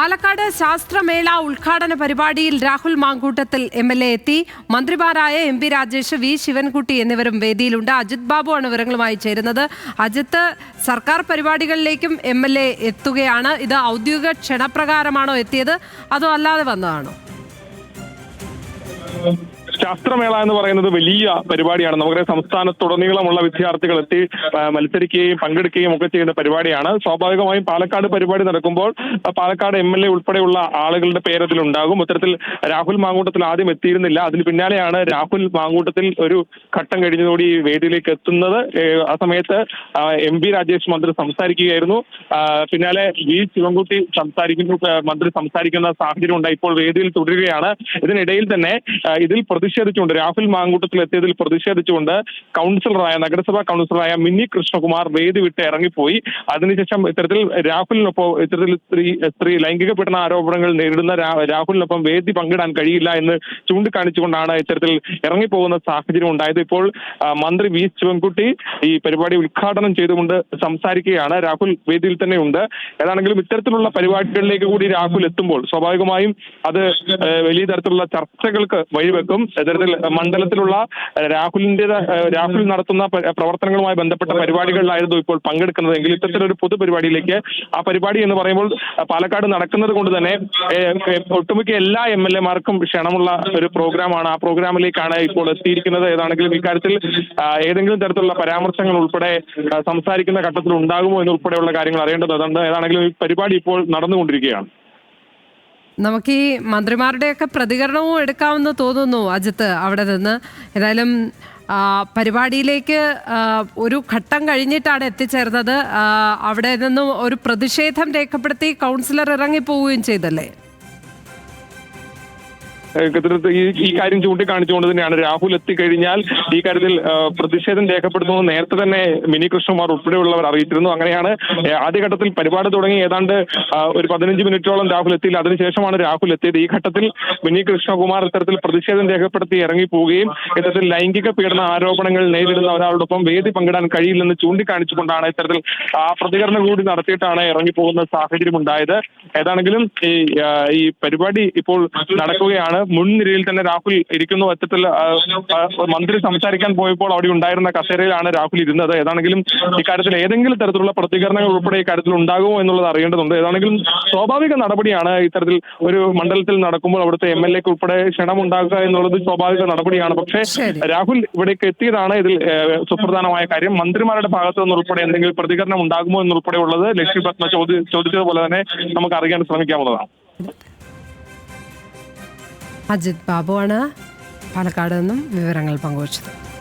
പാലക്കാട് ശാസ്ത്രമേള ഉദ്ഘാടന പരിപാടിയിൽ Rahul Mankoottathil M L A എത്തി. മന്ത്രിമാരായ M P Rajesh V Sivankutty എന്നിവരും വേദിയിലുണ്ട്. അജിത് ബാബു ആണ് വിവരങ്ങളുമായി ചേരുന്നത്. അജിത്ത് സർക്കാർ പരിപാടികളിലേക്കും എം എൽ എ എത്തുകയാണ്. ഇത് ഔദ്യോഗിക ക്ഷണപ്രകാരമാണോ എത്തിയത്? അതോ അല്ലാതെ വന്നതാണോ? ശാസ്ത്രമേള എന്ന് പറയുന്നത് വലിയ പരിപാടിയാണ്. നമുക്കറിയാം സംസ്ഥാനത്തുടനീളമുള്ള വിദ്യാർത്ഥികൾ എത്തി മത്സരിക്കുകയും പങ്കെടുക്കുകയും ഒക്കെ ചെയ്യുന്ന പരിപാടിയാണ്. സ്വാഭാവികമായും പാലക്കാട് പരിപാടി നടക്കുമ്പോൾ പാലക്കാട് എം എൽ എ ഉൾപ്പെടെയുള്ള ആളുകളുടെ പേരത്തിൽ ഉണ്ടാകും ഇത്തരത്തിൽ രാഹുൽ മാങ്കൂട്ടത്തിൽ ആദ്യം എത്തിയിരുന്നില്ല. അതിന് പിന്നാലെയാണ് രാഹുൽ മാങ്കൂട്ടത്തിൽ ഒരു ഘട്ടം കഴിഞ്ഞതോടെ ഈ വേദിയിലേക്ക് എത്തുന്നത്. ആ സമയത്ത് എം പി രാജേഷ് മന്ത്രി സംസാരിക്കുകയായിരുന്നു. പിന്നാലെ വി ശിവൻകുട്ടി സംസാരിക്കുന്നു മന്ത്രി സംസാരിക്കുന്ന സാഹചര്യം ഉണ്ടായി. ഇപ്പോൾ വേദിയിൽ തുടരുകയാണ്. ഇതിനിടയിൽ തന്നെ ഇതിൽ ഇതിൽ പ്രതിഷേധിച്ചുകൊണ്ട് രാഹുൽ മാങ്കൂട്ടത്തിൽ എത്തിയതിൽ പ്രതിഷേധിച്ചുകൊണ്ട് കൗൺസിലറായ നഗരസഭാ കൗൺസിലറായ മിന്നി കൃഷ്ണകുമാർ വേദി വിട്ട് ഇറങ്ങിപ്പോയി. അതിനുശേഷം ഇത്തരത്തിൽ രാഹുലിനൊപ്പം ഇത്തരത്തിൽ സ്ത്രീ സ്ത്രീ ലൈംഗിക പീഡന ആരോപണങ്ങൾ നേരിടുന്ന രാഹുലിനൊപ്പം വേദി പങ്കിടാൻ കഴിയില്ല എന്ന് ചൂണ്ടിക്കാണിച്ചുകൊണ്ടാണ് ഇത്തരത്തിൽ ഇറങ്ങിപ്പോകുന്ന സാഹചര്യം ഉണ്ടായത്. ഇപ്പോൾ മന്ത്രി വി ശിവൻകുട്ടി ഈ പരിപാടി ഉദ്ഘാടനം ചെയ്തുകൊണ്ട് സംസാരിക്കുകയാണ്. രാഹുൽ വേദിയിൽ തന്നെ ഉണ്ട് ഏതാണെങ്കിലും ഇത്തരത്തിലുള്ള പരിപാടികളിലേക്ക് കൂടി രാഹുൽ എത്തുമ്പോൾ സ്വാഭാവികമായും അത് വലിയ തരത്തിലുള്ള ചർച്ചകൾക്ക് വഴിവെക്കും. ഇത്തരത്തിൽ മണ്ഡലത്തിലുള്ള രാഹുലിന്റെ രാഹുൽ നടത്തുന്ന പ്രവർത്തനങ്ങളുമായി ബന്ധപ്പെട്ട പരിപാടികളിലായിരുന്നു ഇപ്പോൾ പങ്കെടുക്കുന്നത്. എങ്കിൽ ഇത്തരത്തിലൊരു പൊതു പരിപാടിയിലേക്ക് ആ പരിപാടി എന്ന് പറയുമ്പോൾ പാലക്കാട് നടക്കുന്നത് കൊണ്ട് തന്നെ ഒട്ടുമിക്ക എല്ലാ എം എൽ എമാർക്കും ക്ഷണമുള്ള ഒരു പ്രോഗ്രാമാണ്. ആ പ്രോഗ്രാമിലേക്കാണ് ഇപ്പോൾ എത്തിയിരിക്കുന്നത്. ഏതാണെങ്കിലും ഇക്കാര്യത്തിൽ ഏതെങ്കിലും തരത്തിലുള്ള പരാമർശങ്ങൾ ഉൾപ്പെടെ സംസാരിക്കുന്ന ഘട്ടത്തിൽ ഉണ്ടാകുമോ എന്നുൾപ്പെടെയുള്ള കാര്യങ്ങൾ അറിയേണ്ടത് അതുകൊണ്ട് ഏതാണെങ്കിലും ഈ പരിപാടി ഇപ്പോൾ നടന്നുകൊണ്ടിരിക്കുകയാണ്. നമുക്ക് ഈ മന്ത്രിമാരുടെയൊക്കെ പ്രതികരണവും എടുക്കാമെന്ന് തോന്നുന്നു അജിത്ത് അവിടെ നിന്ന്. ഏതായാലും പരിപാടിയിലേക്ക് ഒരു ഘട്ടം കഴിഞ്ഞിട്ടാണ് എത്തിച്ചേർന്നത്. അവിടെ നിന്നും ഒരു പ്രതിഷേധം രേഖപ്പെടുത്തി കൗൺസിലർ ഇറങ്ങിപ്പോവുകയും ചെയ്തല്ലേ? ഈ കാര്യം ചൂണ്ടിക്കാണിച്ചുകൊണ്ട് തന്നെയാണ് രാഹുൽ എത്തിക്കഴിഞ്ഞാൽ ഈ കാര്യത്തിൽ പ്രതിഷേധം രേഖപ്പെടുത്തുമെന്ന് നേരത്തെ തന്നെ മിനി കൃഷ്ണകുമാർ ഉൾപ്പെടെയുള്ളവർ അറിയിച്ചിരുന്നു. അങ്ങനെയാണ് ആദ്യഘട്ടത്തിൽ പരിപാടി തുടങ്ങി. ഏതാണ്ട് ഒരു പതിനഞ്ച് മിനിറ്റോളം രാഹുൽ എത്തിയില്ല. അതിനുശേഷമാണ് രാഹുൽ എത്തിയത്. ഈ ഘട്ടത്തിൽ മിനി കൃഷ്ണകുമാർ ഇത്തരത്തിൽ പ്രതിഷേധം രേഖപ്പെടുത്തി ഇറങ്ങിപ്പോവുകയും ഇത്തരത്തിൽ ലൈംഗിക പീഡന ആരോപണങ്ങൾ നേരിടുന്ന ഒരാളോടൊപ്പം വേദി പങ്കിടാൻ കഴിയില്ലെന്ന് ചൂണ്ടിക്കാണിച്ചുകൊണ്ടാണ് ഇത്തരത്തിൽ ആ പ്രതികരണം കൂടി നടത്തിയിട്ടാണ് ഇറങ്ങിപ്പോകുന്ന സാഹചര്യം ഉണ്ടായത് ഏതാണെങ്കിലും ഈ പരിപാടി ഇപ്പോൾ നടക്കുകയാണ്. മുൻനിരയിൽ തന്നെ രാഹുൽ ഇരിക്കുന്നു ആ, മന്ത്രി സംസാരിക്കാൻ പോയപ്പോൾ അവിടെ ഉണ്ടായിരുന്ന കസേരയിലാണ് രാഹുൽ ഇരുന്നത്. ഏതാണെങ്കിലും ഇക്കാര്യത്തിൽ ഏതെങ്കിലും തരത്തിലുള്ള പ്രതികരണങ്ങൾ ഉൾപ്പെടെ ഇക്കാര്യത്തിൽ ഉണ്ടാകുമോ എന്നുള്ളത് അറിയേണ്ടതുണ്ട്. ഏതാണെങ്കിലും സ്വാഭാവിക നടപടിയാണ് ഇത്തരത്തിൽ ഒരു മണ്ഡലത്തിൽ നടക്കുമ്പോൾ അവിടുത്തെ എം എൽ എക്ക് ഉൾപ്പെടെ ക്ഷണം ഉണ്ടാക്കുക എന്നുള്ളത് സ്വാഭാവിക നടപടിയാണ്. പക്ഷേ രാഹുൽ ഇവിടേക്ക് എത്തിയതാണ് ഇതിൽ സുപ്രധാനമായ കാര്യം. മന്ത്രിമാരുടെ ഭാഗത്തു നിന്ന് ഉൾപ്പെടെ എന്തെങ്കിലും പ്രതികരണം ഉണ്ടാകുമോ എന്നുൾപ്പെടെ ഉള്ളത് ലക്ഷ്മി പത്മ ചോദ്യം ചോദിച്ചതുപോലെ തന്നെ നമുക്ക് അറിയാൻ ശ്രമിക്കാവുന്നതാണ്. അജിത് ബാബുവാണ്. പാലക്കാട് നിന്നും വിവരങ്ങൾ പങ്കുവച്ചത്.